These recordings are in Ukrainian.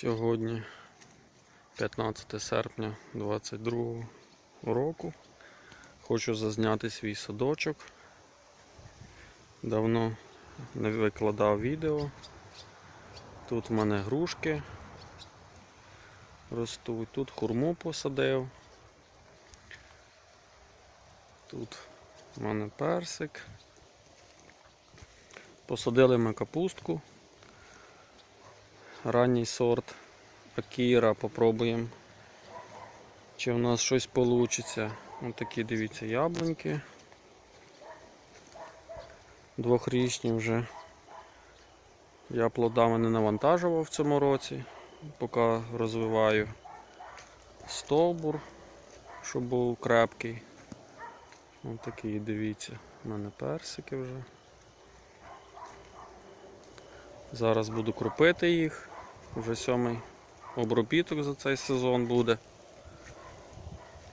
Сьогодні 15 серпня 2022 року. Хочу зазняти свій садочок. Давно не викладав відео. Тут в мене грушки ростуть, тут хурму посадив. Тут в мене персик. Посадили ми капустку. Ранній сорт Акіра. Попробуємо, чи в нас щось вийде. Ось такі, дивіться, яблуньки. Двохрічні вже. Я плодами не навантажував в цьому році, поки розвиваю стовбур, щоб був крепкий. Ось такі, дивіться, у мене персики вже. Зараз буду крупити їх. Вже сьомий обробіток за цей сезон буде.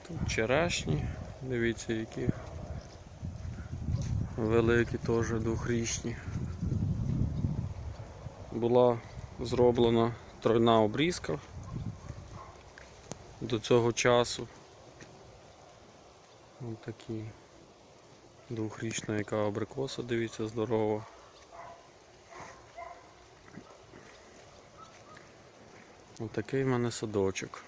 Тут черешні, дивіться, які великі теж двохрічні. Була зроблена тройна обрізка до цього часу. Ось такі двохрічна яка абрикоса, дивіться, здорова. Отакий в мене садочок.